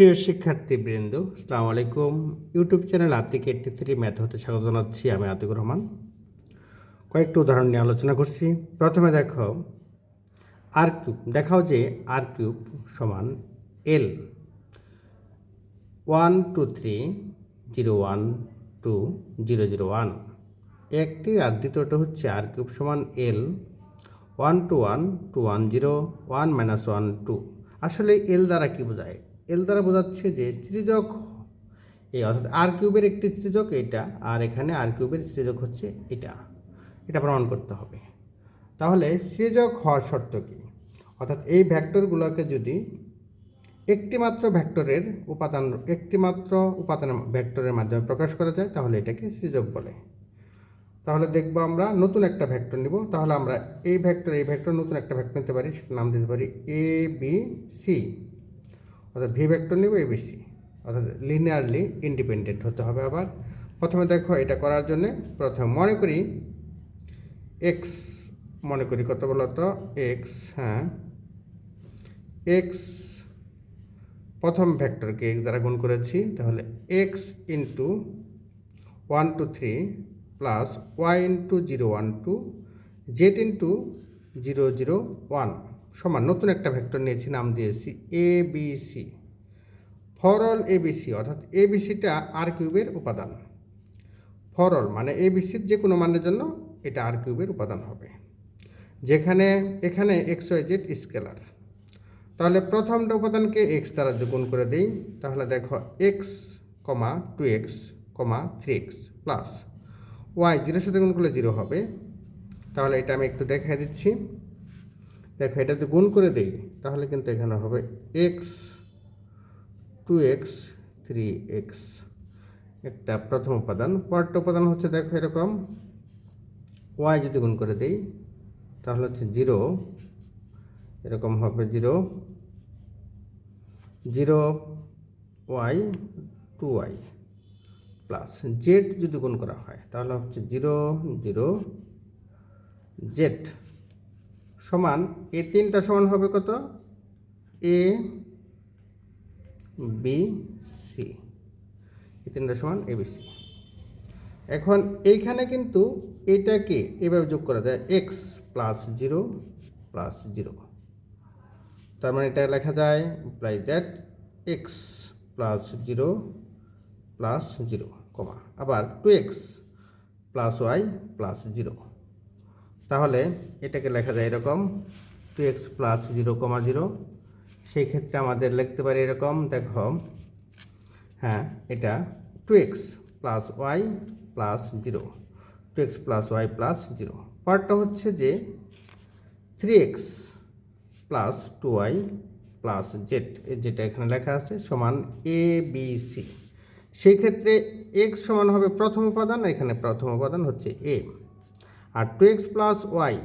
প্রিয় শিক্ষার্থীবৃন্দ সালাম আলাইকুম। YouTube channel Atik eighty three math হতে স্বাগত জানাচ্ছি আমি আতিকুর রহমান। কয়েকটি উদাহরণ নিয়ে আলোচনা করছি। প্রথমে দেখো আর কিউব দেখাও যে আর কিউব সমান L one two three zero one two zero zero one একটি আর দ্বিতীয়টা হচ্ছে আর কিউব সমান L one two one two one zero one minus one two আসলে এল দ্বারা কী বোঝায়? এল দ্বারা বোঝাচ্ছে যে সৃজক এই অর্থাৎ আর কিউবের একটি সৃজক এটা, আর এখানে আর কিউবের সৃজক হচ্ছে এটা। এটা প্রমাণ করতে হবে। তাহলে সৃজক হওয়ার শর্ত কী? অর্থাৎ এই ভ্যাক্টরগুলোকে যদি একটি মাত্র ভ্যাক্টরের উপাদান, একটি মাত্র উপাদান ভ্যাক্টরের মাধ্যমে প্রকাশ করা যায়, তাহলে এটাকে সৃজক বলে। তাহলে দেখব আমরা নতুন একটা ভেক্টর নিব। তাহলে আমরা এই ভেক্টর এই ভেক্টর নতুন একটা ভেক্টর নিতে পারি, সেটার নাম দিতে পারি এ বি সি অর্থাৎ ভি ভেক্টর নিব এ বি অর্থাৎ লিনিয়ারলি ইন্ডিপেন্ডেন্ট হতে হবে আবার। প্রথমে দেখো এটা করার জন্য প্রথমে মনে করি এক্স মনে করি কত বলতো এক্স হ্যাঁ। এক্স প্রথম ভেক্টরকে এক্স দ্বারা গুণ করেছি, তাহলে X into one two three plus Y into zero one two Z into zero zero one সমান, নতুন একটা ভেক্টর নিয়েছি, নাম দিয়েছি A B C for all A B C অর্থাৎ এ বি সিটা আর কিউবের উপাদান। ফর অল মানে এ বি সির যে কোনো মানের জন্য এটা আর কিউবের উপাদান হবে। যেখানে, এখানে এক্স ওয়াই জেড স্কেলার। তাহলে প্রথমটা উপাদানকে এক্স দ্বারা গুণ করে দিই। তাহলে দেখো X comma two X comma three X plus Y জিরোর সাথে গুণ করলে জিরো হবে। তাহলে এটা আমি একটু দেখাই দিচ্ছি। দেখো এটা যদি গুণ করে দিই, তাহলে কিন্তু এখানে হবে X two X three X একটা প্রথম উপাদান, পরেরটা উপাদান হচ্ছে দেখো এরকম। ওয়াই যদি গুণ করে দিই, তাহলে হচ্ছে জিরো এরকম হবে zero zero Y two Y plus Z যদি গুণ করা হয়, তাহলে হচ্ছে জিরো জিরো জেড সমান এ তিনটা সমান হবে কত? A, B, C. এই তিনটা সমান এ, বি, সি। এখন এইখানে কিন্তু এটাকে এভাবে যোগ করা যায় X plus zero plus zero তার মানে এটা লেখা যায় ply that X plus zero plus zero comma. আবার two X plus Y plus zero তাহলে এটাকে লেখা যায় এরকম two X plus zero comma zero. সেই ক্ষেত্রে আমাদের লিখতে পারি এরকম, দেখো হ্যাঁ এটা two X plus Y plus zero, two X plus Y plus zero. পার্টটা হচ্ছে যে three X plus two Y plus Z যেটা এখানে লেখা আছে, সমান এ বি সি। সেই ক্ষেত্রে এক্স সমান হবে প্রথম উপাদান, এখানে প্রথম উপাদান হচ্ছে এ। আর টু এক্স প্লাস ওয়াই,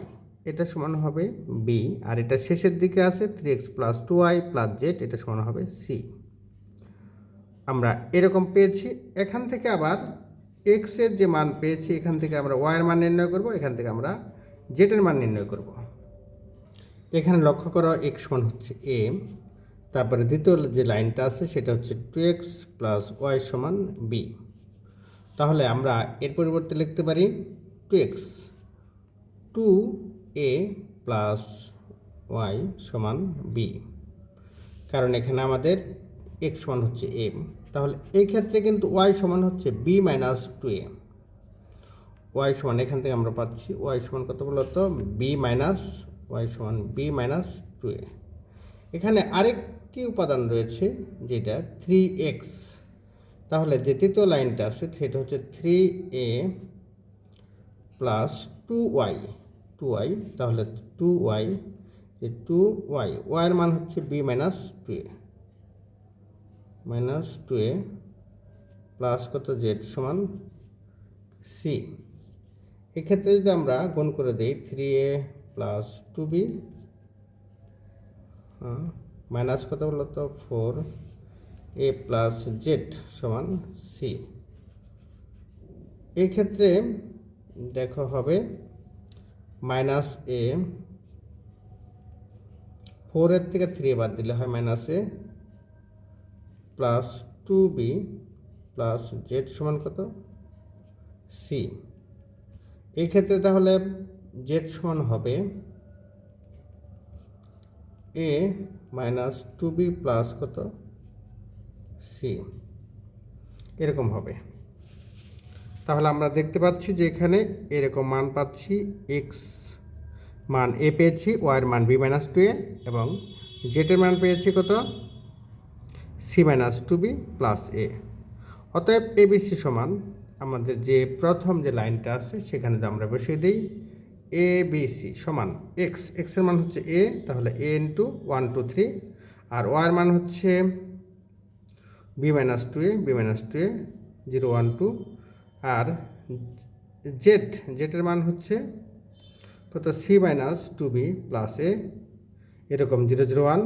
এটা সমান হবে বি আর এটা শেষের দিকে আছে three X plus two Y plus Z, এটা সমান হবে সি আমরা এরকম পেয়েছি, এখান থেকে আবার এক্সের যে মান পেয়েছি, এখান থেকে আমরা ওয়াইয়ের মান নির্ণয় করব, এখান থেকে আমরা জেটের মান নির্ণয় করব। এখানে লক্ষ্য করা এক্স সমান হচ্ছে এ তারপরে দ্বিতীয় যে লাইনটা আছে, সেটা হচ্ছে টু এক্স প্লাস ওয়াই সমান বি তাহলে আমরা এর পরিবর্তে লিখতে পারি two X. Two A plus Y সমান বি। কারণ এখানে আমাদের এক্স সমান হচ্ছে এম তাহলে এই ক্ষেত্রে কিন্তু ওয়াই সমান হচ্ছে B minus two A. Y সমান এখান থেকে আমরা পাচ্ছি, ওয়াই সমান কত বলতো? বি মাইনাস, ওয়াই সমান বি মাইনাস টু এ। এখানে আরেকটি উপাদান রয়েছে যেটা থ্রি এক্স। তাহলে যে তৃতীয় লাইনটা আছে সেটা হচ্ছে three A plus two Y. Two Y তাহলে টু ওয়াই টু ওয়াই ওয়াইয়ের মান হচ্ছে B minus two A minus two A plus কত জেড সমান সি এক্ষেত্রে যদি আমরা গুণ করে দিই three A plus two B minus কত বলো তো? ফোর এ প্লাস জেড সমান সি এক্ষেত্রে ক্ষেত্রে দেখো হবে মাইনাস এ ফোরের থেকে থ্রি বাদ দিলে হয় minus A plus two B plus Z সমান কত? সি এই ক্ষেত্রে তাহলে জেড সমান হবে A minus two B plus কত? সি এরকম হবে। তাহলে আমরা দেখতে পাচ্ছি যে এখানে এরকম মান পাচ্ছি এক্স মান এ পেয়েছি ওয়াইয়ের মান বি মাইনাস টু এ এবং জেটের মান পেয়েছি কত? C minus two B plus A অতএব এ বি সি সমান আমাদের যে প্রথম যে লাইনটা আছে সেখানে আমরা বসিয়ে দিই এ বি সি সমান এক্স এক্সের মান হচ্ছে এ তাহলে A into one two three আর ওয়াইয়ের মান হচ্ছে B minus two A B minus two A zero one two R Z জেটের মান হচ্ছে কত? C minus two B plus A এরকম zero zero one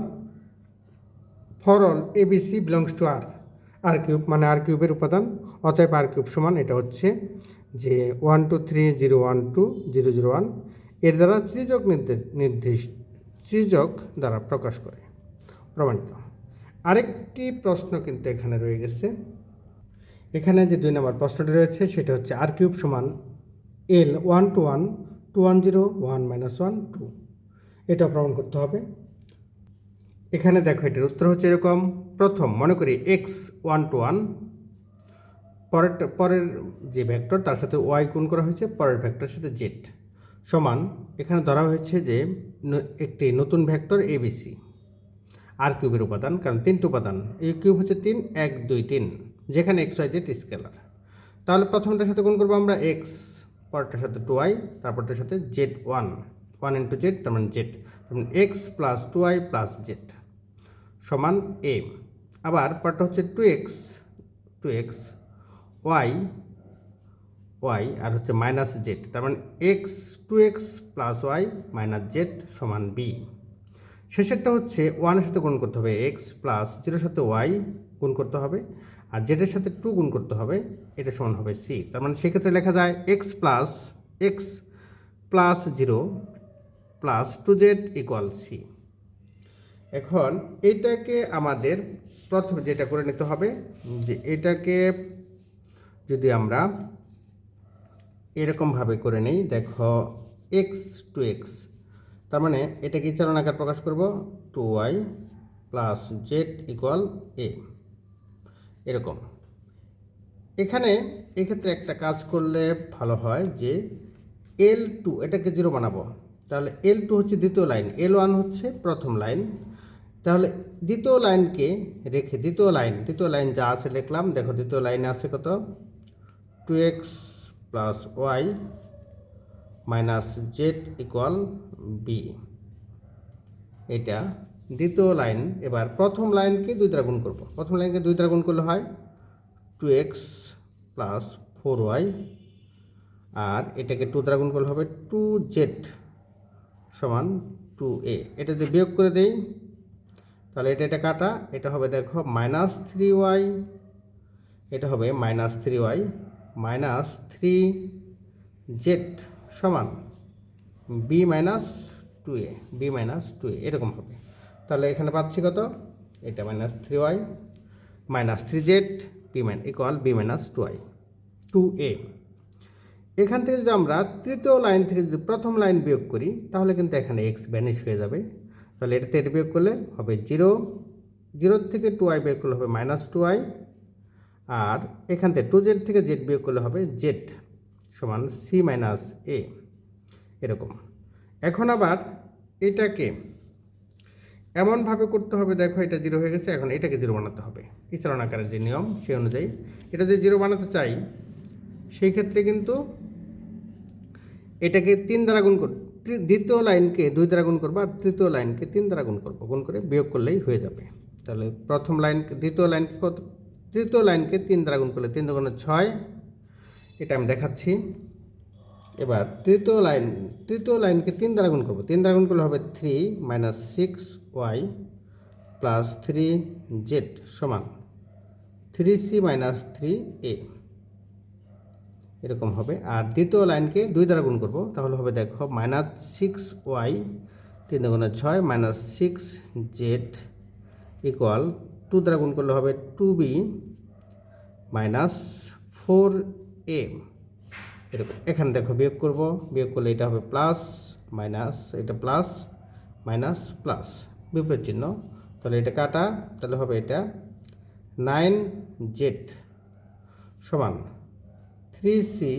for all A B C belongs to R R cube মানে R কিউবের উপাদান, অতএব আর cube সমান এটা হচ্ছে যে one two three zero one two zero zero ওয়ানের দ্বারা ত্রিজক নির্দেশ নির্দেশ ত্রিজক দ্বারা প্রকাশ করে। প্রমাণিত। আরেকটি প্রশ্ন কিন্তু এখানে রয়ে গেছে। এখানে যে দুই নম্বর প্রশ্নটি রয়েছে, সেটা হচ্ছে আর কিউব সমান L one two one two one zero one minus one two এটা প্রমাণ করতে হবে। এখানে দেখো, এটার উত্তর হচ্ছে এরকম। প্রথম, মনে করি এক্স ওয়ান টু ওয়ান পরের পরের যে ভেক্টর তার সাথে ওয়াই গুণ করা হয়েছে, পরের ভেক্টরের সাথে জেড সমান। এখানে ধরা হয়েছে যে একটি নতুন ভেক্টর এবিসি আর কিউবের উপাদান, কারণ তিনটি উপাদান। এ কিউব হচ্ছে তিন, এক, দুই, তিন। যেখানে এক্স ওয়াই জেড স্কেলার। তাহলে প্রথমটার সাথে গুণ করব আমরা এক্স পরেরটার সাথে টু ওয়াই তারপরটার সাথে Z one one into Z তার মানে জেড তার মানে X plus two Y plus Z সমান এ আবার পরটা হচ্ছে two X two X Y Y আর হচ্ছে মাইনাস জেড তার মানে X two X plus Y minus Z সমান বি শেষেরটা হচ্ছে ওয়ানের সাথে গুণ করতে হবে এক্স প্লাস জিরোর সাথে ওয়াই গুণ করতে হবে। আর জেডের সাথে টু গুণ করতে হবে, এটা সমান হবে সি তার মানে সেক্ষেত্রে লেখা যায় X plus X plus zero plus two Z equal C এখন এটাকে আমাদের প্রথমে যেটা করে নিতে হবে, যে এটাকে যদি আমরা এরকমভাবে করে নেই, দেখো এক্স টু এক্স তার মানে এটাকে চালন আকার প্রকাশ করব? Two Y plus Z equal A এরকম। এখানে এক্ষেত্রে একটা কাজ করলে ভালো হয় যে এল টু এটাকে জিরো বানাবো। তাহলে এল টু হচ্ছে দ্বিতীয় লাইন এল ওয়ান হচ্ছে প্রথম লাইন তাহলে দ্বিতীয় লাইনকে রেখে দ্বিতীয় লাইন দ্বিতীয় লাইন যা আছে লিখলাম, দেখো দ্বিতীয় লাইনে আছে কত? Two X plus Y minus Z equal B এটা দ্বিতীয় লাইন, এবার প্রথম লাইনকে দুই দ্বারা গুণ করব। প্রথম লাইনকে দুই দ্বারা গুণ করলে হয় two X plus four Y আর এটাকে টু দ্বারা গুণ করলে হবে টু জেড সমান টু এ এটা যদি বিয়োগ করে দেই, তাহলে এটা এটা কাটা, এটা হবে দেখো মাইনাস থ্রি ওয়াই এটা হবে minus three Y minus three Z সমান B minus two A B minus two A এরকম হবে। তাহলে এখানে পাচ্ছি কত? এটা minus three Y minus three Z B minus equal B minus two Y two A এখান থেকে যদি আমরা তৃতীয় লাইন থেকে যদি প্রথম লাইন বিয়োগ করি, তাহলে কিন্তু এখানে এক্স ভ্যানিশ হয়ে যাবে। তাহলে এটাতে এটা বিয়োগ করলে হবে জিরো জিরোর থেকে টু আই বিয়োগ করলে হবে মাইনাস টু আই আর এখান থেকে টু জেড থেকে জেড বিয়োগ করলে হবে জেড সমান সি মাইনাস এ এরকম। এখন আবার এটাকে এমনভাবে করতে হবে, দেখো এটা জিরো হয়ে গেছে, এখন এটাকে জিরো বানাতে হবে। ইচারণ আকারের যে নিয়ম, সেই অনুযায়ী। এটা যদি জিরো বানাতে চাই, সেই ক্ষেত্রে কিন্তু এটাকে তিন দ্বারা গুণ কর দ্বিতীয় লাইনকে দুই দ্বারা গুণ করব, আর তৃতীয় লাইনকে তিন দ্বারা গুণ করব। গুণ করে বিয়োগ করলেই হয়ে যাবে। তাহলে প্রথম লাইনকে, দ্বিতীয় লাইনকে কত, তৃতীয় লাইনকে তিন দ্বারা গুণ করলে তিন দুগুণে ছয়, এটা আমি দেখাচ্ছি। এবার তৃতীয় লাইন, তৃতীয় লাইনকে তিন দ্বারা গুণ করব। তিন দ্বারা গুণ করলে হবে three minus six Y plus three Z সমান three C minus three A এরকম হবে। আর দ্বিতীয় লাইনকে দুই দ্বারা গুণ করব, তাহলে হবে দেখো মাইনাস সিক্স ওয়াই তিন দুগুণে ছয় minus six Z equal two দ্বারা গুণ করলে হবে two B minus four A এরকম। এখানে দেখো বিয়োগ করব, বিয়োগ করলে এটা হবে প্লাস মাইনাস এটা প্লাস মাইনাস প্লাস বিপরীত চিহ্ন। তাহলে এটা কাটা, তাহলে হবে এটা নাইন জেড সমান three C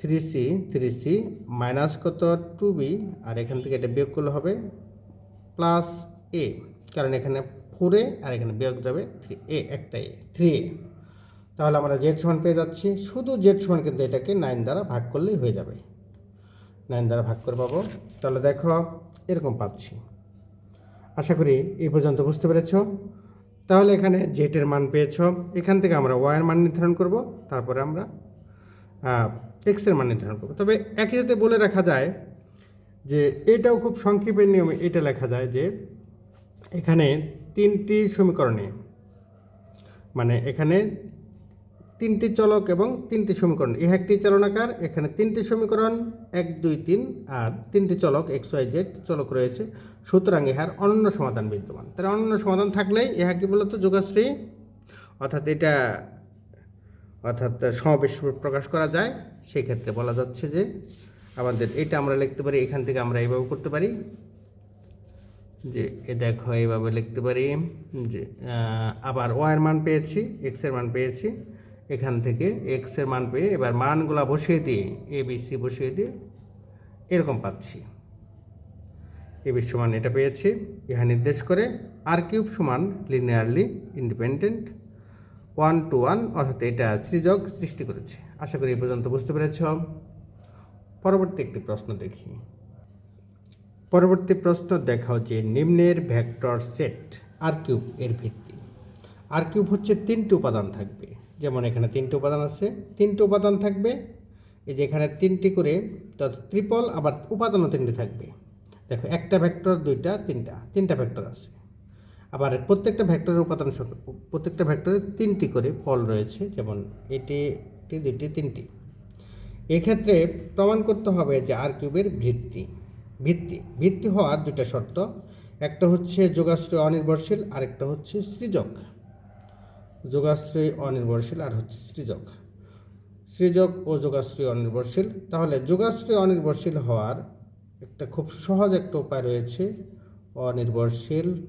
three C three C minus কত? টু বি আর এখান থেকে এটা বিয়োগ করলে হবে প্লাস এ কারণ এখানে ফোর আর এখানে বিয়োগ যাবে থ্রি এ একটা এ থ্রি এ তাহলে আমরা জেড সমান পেয়ে যাচ্ছি। শুধু জেড সমান কিন্তু এটাকে নাইন দ্বারা ভাগ করলেই হয়ে যাবে। নাইন দ্বারা ভাগ করে পাবো। তাহলে দেখো, এরকম পাচ্ছি। আশা করি এই পর্যন্ত বুঝতে পেরেছ। তাহলে এখানে জেটের মান পেয়েছ। এখান থেকে আমরা ওয়াইয়ের মান নির্ধারণ করব। তারপরে আমরা এক্সের মান নির্ধারণ করব। তবে একই সাথে বলে রাখা যায় যে এটাও খুব সংক্ষেপের নিয়মে এটা লেখা যায় যে এখানে তিনটি সমীকরণে মানে এখানে তিনটি চলক এবং তিনটি সমীকরণ। ইহা একটি চালনাকার, এখানে তিনটি সমীকরণ, এক, দুই, তিন, আর তিনটি চলক এক্স, ওয়াই, জেড চলক রয়েছে। সুতরাং ইহার অনন্য সমাধান বিদ্যমান। তার অনন্য সমাধান থাকলেই ইহা কি বলতো? যোগাশ্রী। অর্থাৎ এটা, অর্থাৎ সমাবেশ প্রকাশ করা যায়। সেই ক্ষেত্রে বলা যাচ্ছে যে আমাদের এটা আমরা লিখতে পারি, এখান থেকে আমরা এইভাবে করতে পারি। যে এ দেখো, এইভাবে লিখতে পারি যে আবার ওয়াইয়ের মান পেয়েছি এক্সের মান পেয়েছি। এখান থেকে এক্সের মান পেয়ে এবার মানগুলা বসিয়ে দিয়ে এ বি সি বসিয়ে দিয়ে এরকম পাচ্ছি। এ বি সমান এটা পেয়েছি। ইহা নির্দেশ করে আর কিউব সমান linearly independent one two one অর্থাৎ এটা সৃজক সৃষ্টি করেছে। আশা করি এ পর্যন্ত বুঝতে পেরেছ। পরবর্তী একটি প্রশ্ন দেখি। পরবর্তী প্রশ্ন দেখাও যে নিম্নের ভেক্টর সেট আর কিউব এর ভিত্তি। আর কিউব হচ্ছে তিনটি উপাদান থাকবে। যেমন এখানে তিনটি উপাদান আছে, তিনটি উপাদান থাকবে। এই যে এখানে তিনটি করে ত্রিপল, আবার উপাদানও তিনটি থাকবে। দেখো, একটা ভেক্টর, দুইটা, তিনটা তিনটা ভেক্টর আছে। আবার প্রত্যেকটা ভেক্টরের উপাদান প্রত্যেকটা ভেক্টরে তিনটি করে ফল রয়েছে, যেমন এটি, দুইটি, তিনটি। এক্ষেত্রে প্রমাণ করতে হবে যে আর কিউবের ভিত্তি ভিত্তি ভিত্তি হওয়ার দুইটা শর্ত। একটা হচ্ছে যোগাশ্রয় অনির্ভরশীল, আরেকটা হচ্ছে সৃজক। যোগাশ্রয় অনির্ভরশীল আর হচ্ছে সৃজক। সৃজক ও যোগাশ্রয় অনির্ভরশীল। তাহলে যোগাশ্রয় অনির্ভরশীল হওয়ার একটা খুব সহজ একটা উপায় রয়েছে। অনির্ভরশীল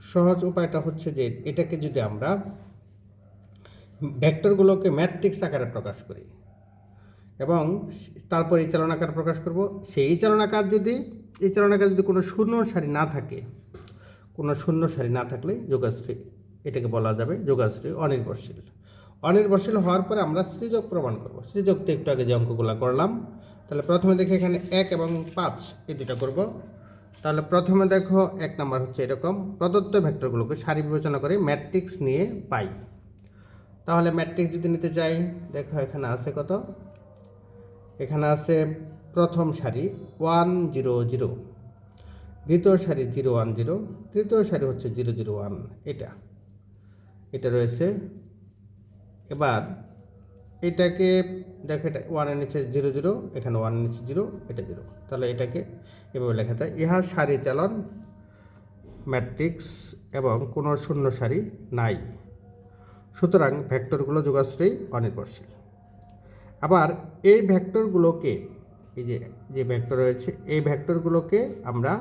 সহজ উপায়টা হচ্ছে যে এটাকে যদি আমরা ভেক্টরগুলোকে ম্যাট্রিক্স আকারে প্রকাশ করি এবং তারপর এই চালনাকার প্রকাশ করব। সেই চালনাকার যদি, এই চালনাকার যদি কোনো শূন্য সারি না থাকে, কোনো শূন্য সারি না থাকলে যোগাশ্রী এটাকে বলা যাবে যোগাশ্রী, অনির্ভরশীল। অনির্ভরশীল হওয়ার পরে আমরা সৃজক প্রমাণ করব। সৃজক তো একটু আগে যে অঙ্কগুলো করলাম, তাহলে প্রথমে দেখি এখানে এক এবং পাঁচ এই দুটা করব। তাহলে প্রথমে দেখো এক নাম্বার হচ্ছে এরকম। প্রদত্ত ভেক্টরগুলোকে সারি বিবেচনা করে ম্যাট্রিক্স নিয়ে পাই। তাহলে ম্যাট্রিক্স যদি নিতে চাই, দেখো এখানে আছে কত? এখানে আছে প্রথম সারি ওয়ান জিরো জিরো, দ্বিতীয় সারি জিরো ওয়ান জিরো, তৃতীয় সারি হচ্ছে জিরো জিরো ওয়ান, এটা। এটা রয়েছে। এবার এটাকে দেখো এটা ওয়ানের নিচে জিরো জিরো এখানে ওয়ানের নিচে জিরো এটা জিরো তাহলে এটাকে এভাবে লেখা যায়। ইহা সারি চালন ম্যাট্রিক্স এবং কোনো শূন্য সারি নাই। সুতরাং ভেক্টরগুলো যোগাশ্রয়ী অনির্ভরশীল। আবার এই ভেক্টরগুলোকে, এই যে যে ভেক্টর রয়েছে, এই ভেক্টরগুলোকে আমরা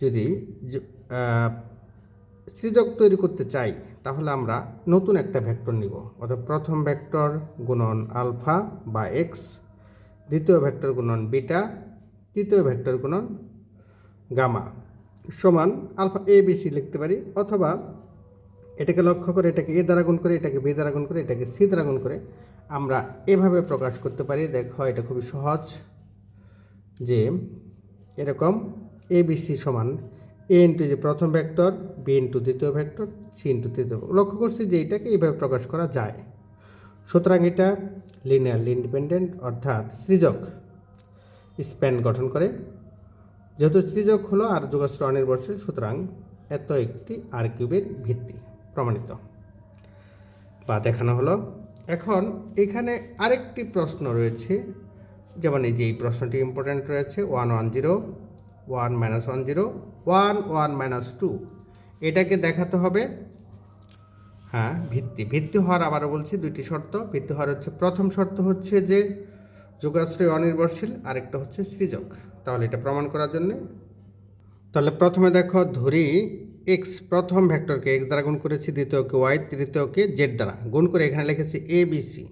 যদি সৃজক তৈরি করতে চাই, তাহলে আমরা নতুন একটা ভেক্টর নিব। অর্থাৎ প্রথম ভেক্টর গুণন আলফা বা এক্স, দ্বিতীয় ভেক্টর গুণন বিটা, তৃতীয় ভেক্টর গুণন গামা সমান আলফা এ বি সি লিখতে পারি, অথবা এটাকে লক্ষ্য করে, এটাকে এ দ্বারা গুণ করে, এটাকে বি দ্বারা গুণ করে, এটাকে সি দ্বারা গুণ করে আমরা এভাবে প্রকাশ করতে পারি। দেখো, এটা খুবই সহজ যে এরকম এ বি সি সমান এ ইন্টু যে প্রথম ভেক্টর বি ইন্টু দ্বিতীয় ভেক্টর সি ইন্টু তৃতীয়। লক্ষ্য করছি যে এটাকে এইভাবে প্রকাশ করা যায়। সুতরাং এটা লিনিয়ারলি ইন্ডিপেন্ডেন্ট অর্থাৎ সৃজক। স্প্যান গঠন করে। যেহেতু সৃজক হলো আর যোগাশ্র অনির্ভরশীল, সুতরাং এত একটি আর কিউবের ভিত্তি প্রমাণিত। বা দেখানো হলো। এখন এখানে আরেকটি প্রশ্ন রয়েছে। যেমন এই যে এই প্রশ্নটি ইম্পর্ট্যান্ট রয়েছে one one zero one minus one zero one one minus two. এটাকে দেখাতে হবে। হ্যাঁ ভিত্তি। ভিত্তি হওয়ার আবারও বলছি, দুইটি শর্ত। ভিত্তি হওয়ার হচ্ছে, প্রথম শর্ত হচ্ছে যে যোগাশ্রয় অনির্ভরশীল, আরেকটা হচ্ছে সৃজক। তাহলে এটা প্রমাণ করার জন্য। তাহলে প্রথমে দেখো, ধরি এক্স প্রথম ভেক্টরকে এক্স দ্বারা গুণ করেছি, দ্বিতীয়কে ওয়াই তৃতীয়কে জেড দ্বারা। গুণ করে এখানে লিখেছি এ বি সি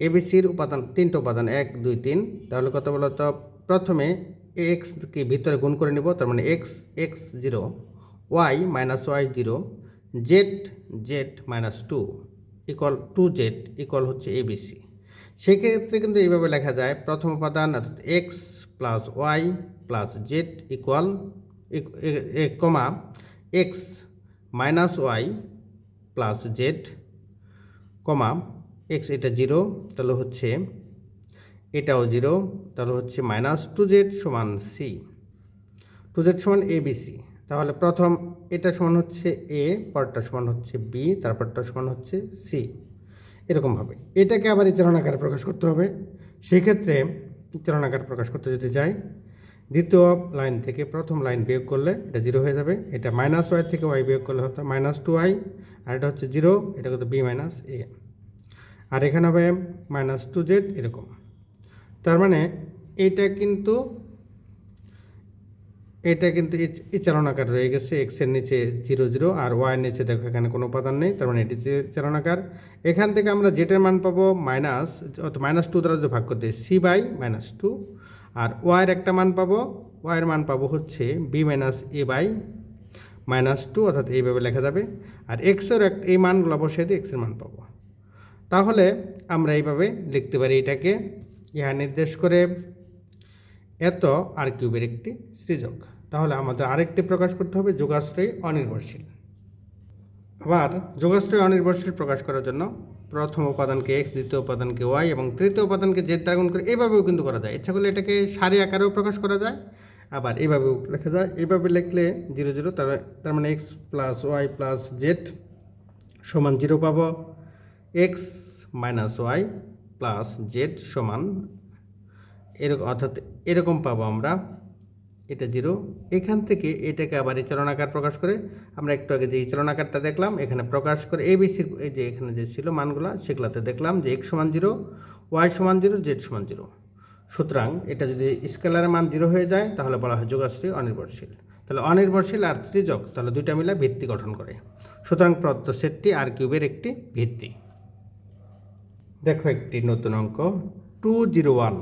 এবিসির উপাদান, তিনটা উপাদান, এক, দুই, তিন। তাহলে কত বলো তো প্রথমে এক্সকে ভিতরে গুণ করে নিব, তার মানে X X zero Y minus Y zero Z Z minus two equal two Z equal হচ্ছে এবিসি সেক্ষেত্রে কিন্তু এইভাবে লেখা যায়, প্রথম উপাদান অর্থাৎ X plus Y plus Z equal comma X minus Y plus Z comma X এটা জিরো তাহলে হচ্ছে এটাও জিরো তাহলে হচ্ছে মাইনাস টু জেড সমান সি টু জেড সমান এ বি সি তাহলে প্রথম এটা সমান হচ্ছে এ পরটা সমান হচ্ছে বি তারপরটা সমান হচ্ছে সি এরকমভাবে এটাকে আবার ইচারণ আকারে প্রকাশ করতে হবে। সেক্ষেত্রে ইচারণ আকারে প্রকাশ করতে যদি যাই, দ্বিতীয় লাইন থেকে প্রথম লাইন বিয়োগ করলে এটা জিরো হয়ে যাবে। এটা মাইনাস ওয়াই থেকে ওয়াই বিয়োগ করলে হতো মাইনাস টু ওয়াই আর এটা হচ্ছে জিরো এটা কত বি মাইনাস এ আর এখানে হবে মাইনাস টু জেড এরকম। তার মানে এইটা কিন্তু, এটা কিন্তু এই চালনাকার রয়ে গেছে এক্সের নিচে জিরো জিরো আর ওয়াইয়ের নিচে দেখো এখানে কোনো উপাদান নেই, তার মানে এটি চালনাকার। এখান থেকে আমরা জেটের মান পাবো মাইনাস অর্থাৎ মাইনাস টু দ্বারা যদি ভাগ করতে সি বাই মাইনাস টু আর ওয়াইয়ের একটা মান পাবো ওয়াইয়ের মান পাবো হচ্ছে B minus A by minus two অর্থাৎ এইভাবে লেখা যাবে, আর এক্সের এক, এই মানগুলো বসে দিয়ে এক্সের মান পাবো। তাহলে আমরা এইভাবে লিখতে পারি এটাকে। ইহা নির্দেশ করে এত আর কিউবের একটি সৃজক। তাহলে আমাদের আরেকটি প্রকাশ করতে হবে যোগাশ্রয়ী অনির্ভরশীল। আবার যোগাশ্রয়ী অনির্ভরশীল প্রকাশ করার জন্য প্রথম উপাদানকে এক্স দ্বিতীয় উপাদানকে ওয়াই এবং তৃতীয় উপাদানকে জেড দ্বারা গুণ করে এভাবেও কিন্তু করা যায়। ইচ্ছা করলে এটাকে সারি আকারেও প্রকাশ করা যায়। আবার এভাবেও লেখা যায়। এভাবে লিখলে জিরো জিরো, তার তার মানে X plus Y plus Z সমান জিরো পাবো। X minus Y plus Z সমান এরকম অর্থাৎ এরকম পাবো আমরা, এটা জিরো এখান থেকে এটাকে আবার এই চলনাকার প্রকাশ করে, আমরা একটু আগে যে এই চলনাকারটা দেখলাম, এখানে প্রকাশ করে এবিসির এই যে এখানে যে ছিল মানগুলো, সেগুলোতে দেখলাম যে এক্স সমান জিরো ওয়াই সমান জিরো জেড সমান জিরো সুতরাং এটা যদি স্কেলারের মান জিরো হয়ে যায়, তাহলে বলা হয় যোগাশ্রী অনির্ভরশীল। তাহলে অনির্ভরশীল আর ত্রিজক, তাহলে দুইটা মিলে ভিত্তি গঠন করে। সুতরাং প্রদত্ত সেটটি আর কিউবের একটি ভিত্তি। দেখো একটি নতুন অঙ্ক। Two zero one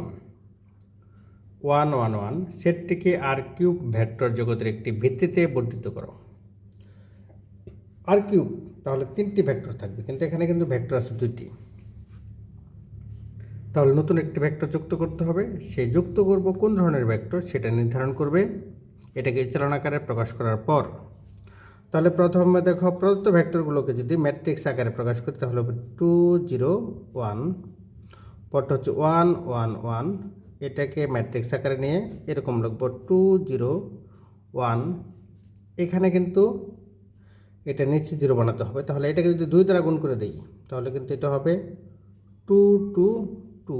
one one one সেটটিকে আর কিউব ভেক্টর জগতের একটি ভিত্তিতে বর্ধিত করো। আর কিউব তাহলে তিনটি ভেক্টর থাকবে, কিন্তু এখানে কিন্তু ভেক্টর আছে দুইটি। তাহলে নতুন একটি ভেক্টর যুক্ত করতে হবে সেই যুক্ত করব কোন ধরনের ভেক্টর সেটা নির্ধারণ করবে, এটাকে চালনাকারে প্রকাশ করার পর। তাহলে প্রথমে দেখো, প্রদত্ত ভেক্টরগুলোকে যদি ম্যাট্রিক্স আকারে প্রকাশ করি, তাহলে টু জিরো ওয়ান পরটা হচ্ছে ওয়ান ওয়ান ওয়ান এটাকে ম্যাট্রিক্স আকারে নিয়ে এরকম লিখব টু জিরো ওয়ান এখানে কিন্তু এটা নিচে জিরো বানাতে হবে। তাহলে এটাকে যদি দুই দ্বারা গুণ করে দিই, তাহলে কিন্তু এটা হবে টু টু টু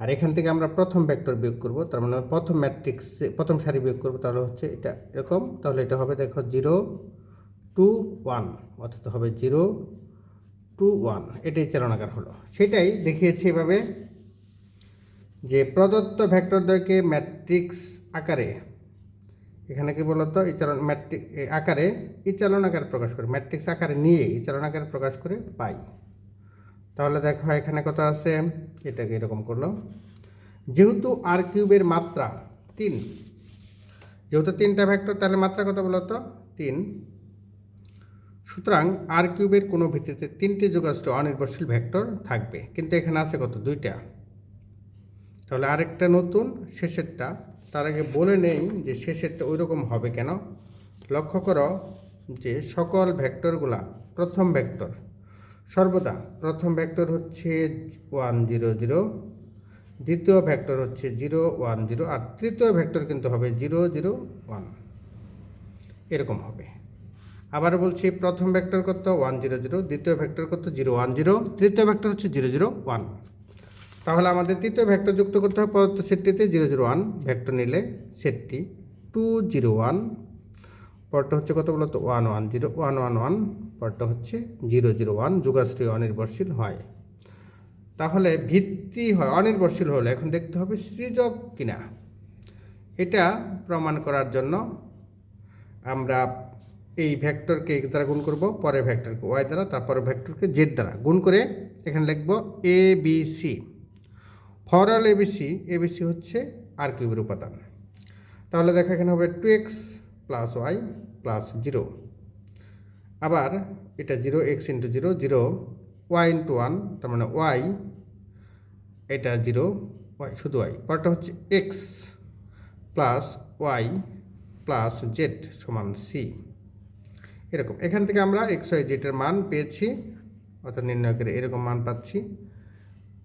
আর এখান থেকে আমরা প্রথম ভেক্টর বিয়োগ করব, তার মানে প্রথম ম্যাট্রিক্স প্রথম সারি বিয়োগ করব, তাহলে হচ্ছে এটা এরকম। তাহলে এটা হবে দেখো জিরো টু ওয়ান অর্থাৎ হবে জিরো টু ওয়ান এটাই চালনাকার হলো। সেটাই দেখিয়েছি এভাবে যে প্রদত্ত ভেক্টরদ্বয়কে ম্যাট্রিক্স আকারে, এখানে কি বলতো? চালন ম্যাট্রিক আকারে চালন আকারে প্রকাশ করে, ম্যাট্রিক্স আকারে নিয়ে চালন আকারে প্রকাশ করে পাই। তাহলে দেখো এখানে কত আছে? এটাকে এরকম করল। যেহেতু আর কিউবের মাত্রা তিন, যেহেতু তিনটা ভেক্টর, তাহলে মাত্রা কত বলতো? তিন। সুতরাং আর কিউবের কোনো ভিত্তিতে তিনটি যোগাশ্র অনির্ভরশীল ভেক্টর থাকবে। কিন্তু এখানে আছে কত? দুইটা। তাহলে আরেকটা নতুন, শেষেরটা। তার আগে বলে নেই যে শেষেরটা ওই রকম হবে কেন। লক্ষ্য করো যে সকল ভেক্টরগুলা প্রথম ভেক্টর। সর্বদা প্রথম ভেক্টর হচ্ছে ওয়ান জিরো জিরো, দ্বিতীয় ভেক্টর হচ্ছে জিরো ওয়ান জিরো, আর তৃতীয় ভেক্টর কিন্তু হবে জিরো জিরো ওয়ান। এরকম হবে। আবার বলছি প্রথম ভেক্টর কত? ওয়ান জিরো জিরো, দ্বিতীয় ভেক্টর কত? জিরো ওয়ান জিরো, তৃতীয় ভেক্টর হচ্ছে জিরো জিরো ওয়ান। তাহলে আমাদের তৃতীয় ভেক্টর যুক্ত করতে হবে প্রদত্ত সেটটিতে জিরো জিরো ওয়ান ভেক্টর নিলে সেটটি টু জিরো ওয়ান পরটা হচ্ছে কত বলতো one one zero one one one পরটা হচ্ছে জিরো জিরো ওয়ান যুগাশ্রী অনির্ভরশীল হয়। তাহলে ভিত্তি হয়, অনির্ভরশীল হলে এখন দেখতে হবে সৃজক কিনা। এটা প্রমাণ করার জন্য আমরা এই ভেক্টরকে এক দ্বারা গুণ করব পরে ভেক্টরকে ওয়াই দ্বারা তারপরে ভেক্টরকে জেড দ্বারা। গুণ করে এখানে লিখব A B C for all ABC ABC হচ্ছে আর কিউবের উপাদান। তাহলে দেখো এখানে হবে two X plus Y plus zero আবার এটা zero X into zero zero Y into one তার মানে ওয়াই এটা জিরো ওয়াই শুধু ওয়াই পরটা হচ্ছে X plus Y plus Z সমান সি এরকম। এখান থেকে আমরা এক্স ওয়াই জেডের মান পেয়েছি, অর্থাৎ নির্ণয় করে এরকম মান পাচ্ছি।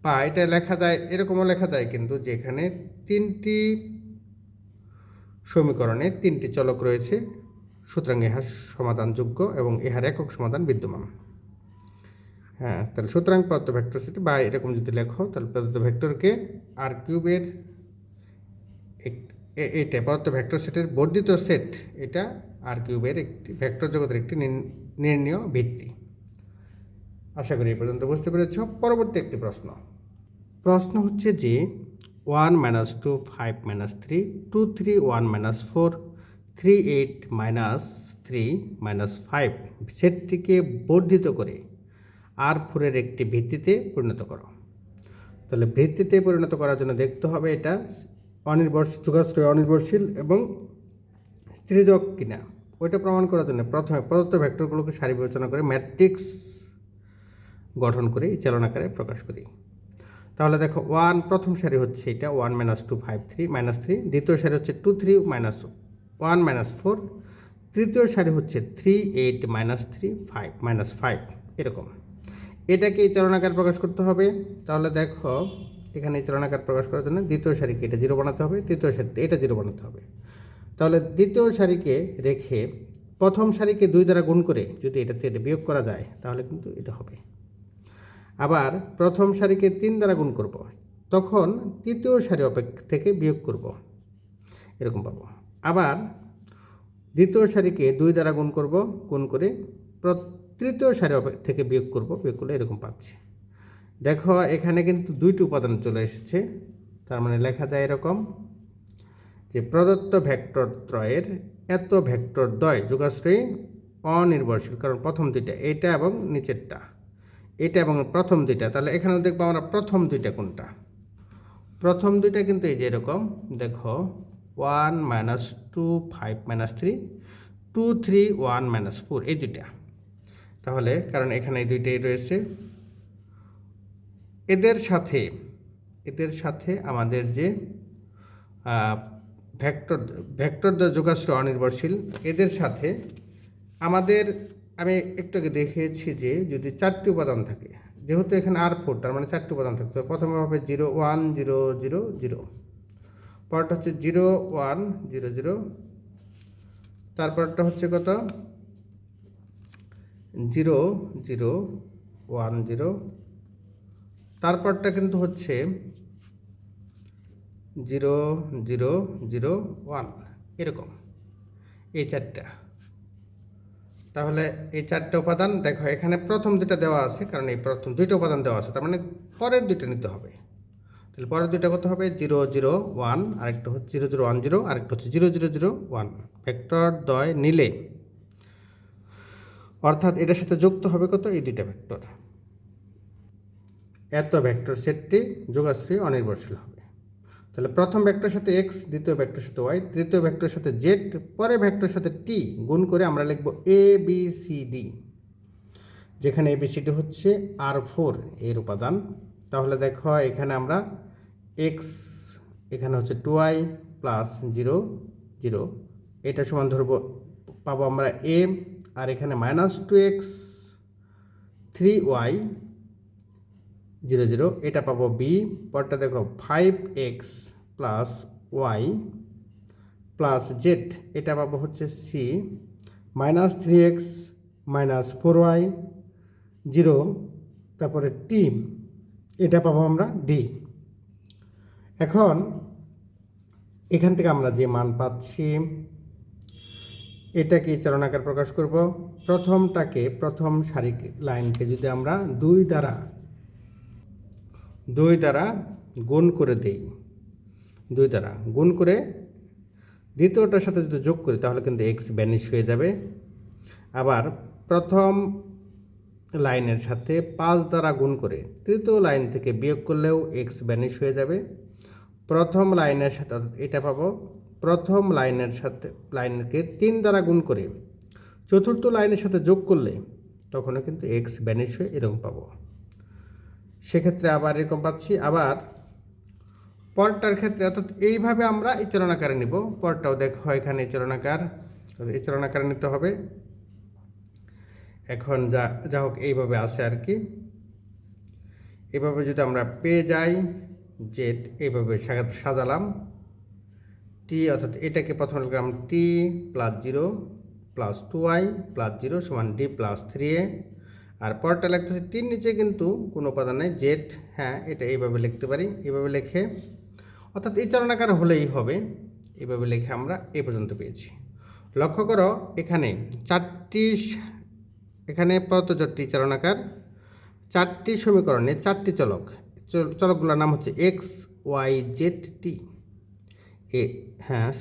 বা এটা লেখা যায়, এরকমও লেখা যায় কিন্তু যেখানে তিনটি সমীকরণে তিনটি চলক রয়েছে, সুতরাং ইহার সমাধানযোগ্য এবং ইহার একক সমাধান বিদ্যমান। হ্যাঁ তাহলে সুতরাং পদার্থ ভেক্টর সেট, বা এরকম যদি লেখো, তাহলে পদার্থ ভেক্টরকে আর কিউবের এটা, পদার্থ ভেক্টর সেটের বর্ধিত সেট, এটা আর কিউবের একটি, ভেক্টর জগতের একটি নির্ণ- নির্ণীয় ভিত্তি। আশা করি এই পর্যন্ত বুঝতে পেরেছ। পরবর্তী একটি প্রশ্ন। প্রশ্ন হচ্ছে যে one minus two five minus three two three one minus four three eight minus three minus five সেটটিকে বর্ধিত করে আর ফোরের একটি ভিত্তিতে পরিণত করো। তাহলে ভিত্তিতে পরিণত করার জন্য দেখতে হবে এটা অনির্ভরশীল, যুগাশ্রয় অনির্ভরশীল এবং স্থিতিজক কিনা। ওইটা প্রমাণ করার জন্য প্রথমে প্রদত্ত ভেক্টরগুলোকে সারি বিবেচনা করে ম্যাট্রিক্স গঠন করে চালনাকারে প্রকাশ করি। তাহলে দেখো ওয়ান প্রথম সারি হচ্ছে এটা one minus two five three minus three দ্বিতীয় সারি হচ্ছে two three minus one minus four তৃতীয় সারি হচ্ছে three eight minus three five minus five এরকম। এটাকে এই চালনাকার প্রকাশ করতে হবে। তাহলে দেখো, এখানে এই চালনাকার প্রকাশ করার জন্য দ্বিতীয় সারিকে এটা জিরো বানাতে হবে, তৃতীয় সারিতে এটা জিরো বানাতে হবে। তাহলে দ্বিতীয় সারিকে রেখে প্রথম সারিকে দুই দ্বারা গুণ করে যদি এটাতে এটা বিয়োগ করা যায়, তাহলে কিন্তু এটা হবে। আবার প্রথম সারিকে তিন দ্বারা গুণ করব। তখন তৃতীয় সারি অপেক্ষা থেকে বিয়োগ করব। এরকম পাবো। আবার দ্বিতীয় সারিকে দুই দ্বারা গুণ করব, গুণ করে তৃতীয় সারি থেকে বিয়োগ করব, বিয়োগ করলে এরকম পাচ্ছি। দেখো, এখানে কিন্তু দুইটি উপাদান চলে এসেছে। তার মানে লেখা যায় এরকম যে প্রদত্ত ভেক্টর ত্রয়ের এত ভেক্টর দ্বয় যোগাশ্রয়ী অনির্ভরশীল। কারণ প্রথম দুইটা এটা এবং নিচেরটা। এটা এবং প্রথম দুইটা, তাহলে এখানেও দেখব আমরা প্রথম দুইটা কোনটা? প্রথম দুইটা কিন্তু এই যে এরকম, দেখো one minus two five minus three two three one minus four এই দুইটা। তাহলে, কারণ এখানে এই দুইটাই রয়েছে। এদের সাথে এদের সাথে আমাদের যে ভেক্টর দ্য যোগাশ্র অনির্ভরশীল, এদের সাথে আমাদের আমি একটু আগে দেখিয়েছি যে যদি চারটি উপাদান থাকে, যেহেতু এখানে আর ফোর তার মানে চারটি উপাদান থাকতে হবে। প্রথমে হবে zero one zero zero zero পরটা হচ্ছে জিরো ওয়ান জিরো জিরো তারপরটা হচ্ছে কত? জিরো জিরো ওয়ান জিরো তারপরটা কিন্তু হচ্ছে জিরো জিরো জিরো ওয়ান এরকম। এই চারটা। তাহলে এই চারটে উপাদান, দেখো এখানে প্রথম দুটা দেওয়া আছে, কারণ এই প্রথম দুইটা উপাদান দেওয়া আছে, তার মানে পরের দুইটা নিতে হবে। তাহলে পরের দুইটা কত হবে? জিরো জিরো, ওয়ান, আরেকটা হচ্ছে জিরো জিরো, ওয়ান, জিরো, আরেকটা হচ্ছে zero zero zero, one. Vector দয় নিলে, অর্থাৎ এটার সাথে যুক্ত হবে কত? এই দুইটা ভেক্টর। এত ভেক্টর সেটটি যোগাশ্রী অনির্ভরশীল হবে। তাহলে প্রথম ভেক্টরের সাথে এক্স দ্বিতীয় ভেক্টরের সাথে ওয়াই তৃতীয় ভেক্টরের সাথে জেড পরে ভেক্টরের সাথে টি গুণ করে আমরা লিখব এ বি সি ডি যেখানে এ বি সি ডি হচ্ছে আর ফোর এর উপাদান। তাহলে দেখো এখানে আমরা এক্স এখানে হচ্ছে two y plus zero zero এটা সমান ধরবো, পাবো আমরা এ আর এখানে minus two x three y zero zero, এটা পাবো বি পরটা দেখো five x plus y plus z এটা পাবো হচ্ছে C minus three x minus four y zero, তারপরে টি এটা পাবো আমরা ডি এখন এখান থেকে আমরা যে মান পাচ্ছি এটাকে চরণাকার প্রকাশ করব? প্রথমটাকে প্রথম সারি লাইনকে যদি আমরা দুই দ্বারা দুই দ্বারা গুণ করে দেই। দুই দ্বারা গুণ করে দ্বিতীয়টার সাথে যদি যোগ করি, তাহলে কিন্তু এক্স ব্যানিশ হয়ে যাবে। আবার প্রথম লাইনের সাথে পাঁচ দ্বারা গুণ করে তৃতীয় লাইন থেকে বিয়োগ করলেও এক্স ব্যানিশ হয়ে যাবে। প্রথম লাইনের সাথে এটা পাবো, প্রথম লাইনের সাথে, লাইনকে তিন দ্বারা গুণ করে চতুর্থ লাইনের সাথে যোগ করলে তখনও কিন্তু এক্স ব্যানিশ হয়ে এরকম পাবো। সেক্ষেত্রে আবার এরকম পাচ্ছি, আবার পরটার ক্ষেত্রে, অর্থাৎ এইভাবে আমরা এই চলনাকারে নিব। পরটাও দেখো এখানে চলনাকার এই চলনাকারে নিতে হবে। এখন যা যা হোক, এইভাবে আছে আর কি। এভাবে যদি আমরা পেয়ে যাই জেড এইভাবে সাজা- সাজালাম। টি অর্থাৎ এটাকে প্রথমে লিখলাম t plus zero plus two y plus zero সমান ডি প্লাস থ্রি এ আর পরটা লিখতে হচ্ছে টির নিচে কিন্তু কোনো উপাদান নেই জেড হ্যাঁ এটা এইভাবে লিখতে পারি, এইভাবে লিখে, অর্থাৎ এই চরণাকার হলেই হবে, এইভাবে লিখে আমরা এ পর্যন্ত পেয়েছি। লক্ষ্য করো, এখানে চারটি এখানে পদজটটি চরণাকার, চারটি সমীকরণে চারটি চলক, চল- চলকগুলোর নাম হচ্ছে এক্স ওয়াই জেড টি এ হ্যাঁ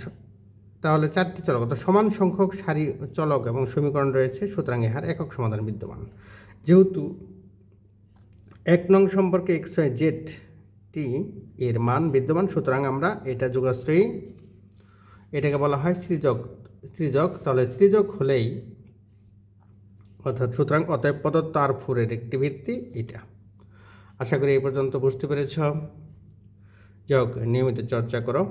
তাহলে চারটি চলক, অর্থাৎ সমান সংখ্যক সারি চলক এবং সমীকরণ রয়েছে, সুতরাং ইহার একক সমাধান বিদ্যমান। যেহেতু এক নং সম্পর্কে এক্স ওয়াই জেড টি এর মান বিদ্যমান, সুতরাং আমরা এটা যোগাশ্রয়ী এটাকে বলা হয় সৃজক সৃজক তাহলে সৃজক হলেই, অর্থাৎ সুতরাং অতএব প্রদত্ত আর ফোরের একটি ভিত্তি এটা। আশা করি এই পর্যন্ত বুঝতে পেরেছ। যাই হোক, নিয়মিত চর্চা করো।